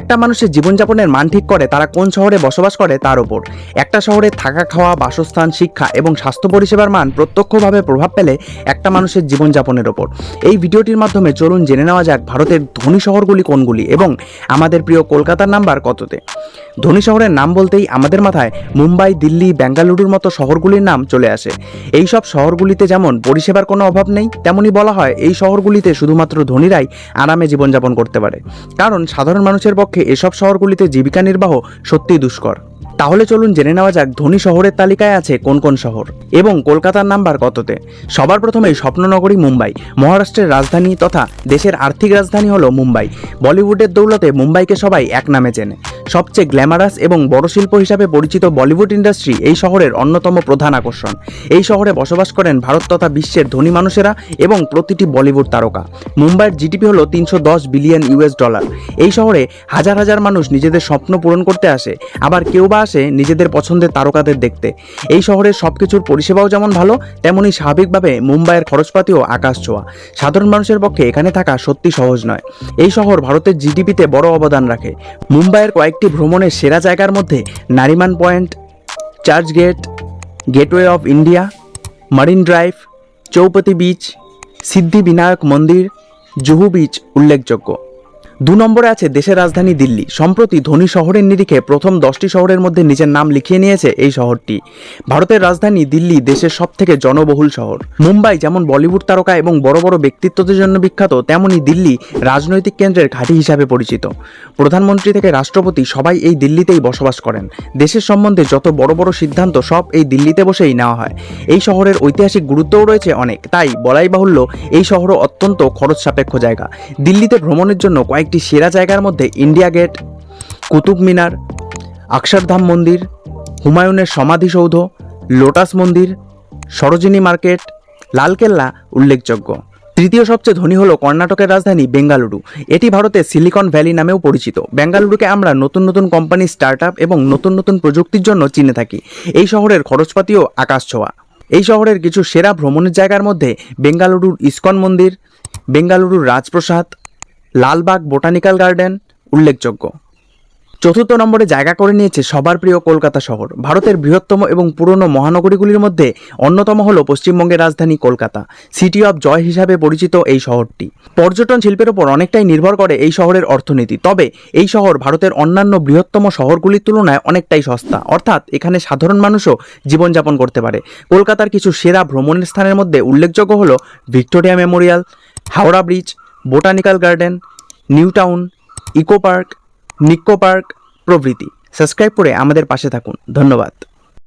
একটা মানুষের জীবনযাপনের মান ঠিক করে তারা কোন শহরে বসবাস করে তার ওপর একটা শহরে থাকা, খাওয়া, বাসস্থান, শিক্ষা এবং স্বাস্থ্য পরিষেবার মান প্রত্যক্ষভাবে প্রভাব ফেলে একটা মানুষের জীবনযাপনের ওপর এই ভিডিওটির মাধ্যমে চলুন জেনে নেওয়া যাক ভারতের ধনী শহরগুলি কোনগুলি এবং আমাদের প্রিয় কলকাতার নাম্বার কততে। ধনী শহরের নাম বলতেই আমাদের মাথায় মুম্বাই, দিল্লি বেঙ্গালুরুর মতো শহরগুলির নাম চলে আসে। এই সব শহরগুলিতে যেমন পরিষেবার কোনো অভাব নেই, তেমনই বলা হয় এই শহরগুলিতে শুধুমাত্র ধনীরাই আরামে জীবনযাপন করতে পারে। কারণ সাধারণ মানুষের পক্ষে এসব শহরগুলিতে জীবিকা নির্বাহ সত্যিই দুষ্কর। তাহলে চলুন জেনে নেওয়া যাক ধনী শহরের তালিকায় আছে কোন কোন শহর এবং কলকাতার নাম্বার কততে? সবার প্রথমেই স্বপ্ননগরী মুম্বাই, মহারাষ্ট্রের রাজধানী তথা দেশের আর্থিক রাজধানী হলো মুম্বাই। বলিউডের দৌলতে মুম্বাইকে সবাই এক নামে চেনে। সবচেয়ে গ্ল্যামারাস এবং বড় শিল্প হিসাবে পরিচিত বলিউড ইন্ডাস্ট্রি এই শহরের অন্যতম প্রধান আকর্ষণ। এই শহরে বসবাস করেন ভারত তথা বিশ্বের ধনী মানুষেরা এবং প্রতিটি বলিউড তারকা। মুম্বাইয়ের জিডিপি হলো তিনশো দশ বিলিয়ন ইউএস ডলার। এই শহরে হাজার হাজার মানুষ নিজেদের স্বপ্ন পূরণ করতে আসে। আবার কেউ বা আসে নিজেদের পছন্দের তারকাদের দেখতে। এই শহরের সব কিছুর পরিষেবাও যেমন ভালো তেমনই স্বাভাবিকভাবে মুম্বাইয়ের খরচপাতিও আকাশ ছোঁয়া। সাধারণ মানুষের পক্ষে এখানে থাকা সত্যি সহজ নয়। এই শহর ভারতের জিডিপিতে বড় অবদান রাখে। মুম্বাইয়ের কয়েকটি ভ্রমণের সেরা জায়গার মধ্যে Nariman Point, Church Gate, Gateway of India, Marine Drive, Chowpatty Beach Siddhi Vinayak মন্দির, জুহু বিচ উল্লেখযোগ্য। দু নম্বরে আছে দেশের রাজধানী দিল্লি। সম্প্রতি ধনী শহরের নিরিখে প্রথম দশটি শহরের মধ্যে নিজের নাম লিখিয়ে নিয়েছে এই শহরটি। ভারতের রাজধানী দিল্লি দেশের সব থেকে জনবহুল শহর। মুম্বাই যেমন বলিউড তারকা এবং বড় বড় ব্যক্তিত্বদের জন্য বিখ্যাত তেমনই দিল্লি রাজনৈতিক কেন্দ্রের ঘাঁটি হিসাবে পরিচিত। প্রধানমন্ত্রী থেকে রাষ্ট্রপতি সবাই এই দিল্লিতেই বসবাস করেন। দেশের সম্বন্ধে যত বড় বড় সিদ্ধান্ত সব এই দিল্লিতে বসেই নেওয়া হয়। এই শহরের ঐতিহাসিক গুরুত্বও রয়েছে অনেক। তাই বলাই বাহুল্য, এই শহরও অত্যন্ত খরচ সাপেক্ষ জায়গা। দিল্লিতে ভ্রমণের জন্য কয়েকটি সেরা জায়গার মধ্যে ইন্ডিয়া গেট, কুতুব মিনার অক্ষরধাম মন্দির, হুমায়ুনের সমাধিসৌধ, লোটাস মন্দির, সরোজিনী মার্কেট, লালকেল্লা উল্লেখযোগ্য। তৃতীয় সবচেয়ে ধনী হলো কর্ণাটকের রাজধানী বেঙ্গালুরু। এটি ভারতের সিলিকন ভ্যালি নামেও পরিচিত। বেঙ্গালুরুকে আমরা নতুন নতুন কোম্পানি স্টার্ট এবং নতুন নতুন প্রযুক্তির জন্য চিনে থাকি। এই শহরের খরচপাতিও আকাশ ছোঁয়া। এই শহরের কিছু সেরা ভ্রমণের জায়গার মধ্যে বেঙ্গালুরুর ইস্কন মন্দির, বেঙ্গালুরুর রাজপ্রসাদ লালবাগ বোটানিক্যাল গার্ডেন উল্লেখযোগ্য। চতুর্থ নম্বরে জায়গা করে নিয়েছে সবার প্রিয় কলকাতা শহর। ভারতের বৃহত্তম এবং পুরনো মহানগরীগুলির মধ্যে অন্যতম হল পশ্চিমবঙ্গের রাজধানী কলকাতা, সিটি অফ জয় হিসাবে পরিচিত এই শহরটি। পর্যটন শিল্পের ওপর অনেকটাই নির্ভর করে এই শহরের অর্থনীতি, তবে এই শহর ভারতের অন্যান্য বৃহত্তম শহরগুলির তুলনায় অনেকটাই সস্তা। অর্থাৎ এখানে সাধারণ মানুষও জীবনযাপন করতে পারে। কলকাতার কিছু সেরা ভ্রমণের স্থানের মধ্যে উল্লেখযোগ্য হল Victoria Memorial, Howrah Bridge Botanical Garden, New Town, Eco Park, Nicco Park প্রভৃতি। সাবস্ক্রাইব করে আমাদের পাশে থাকুন। ধন্যবাদ।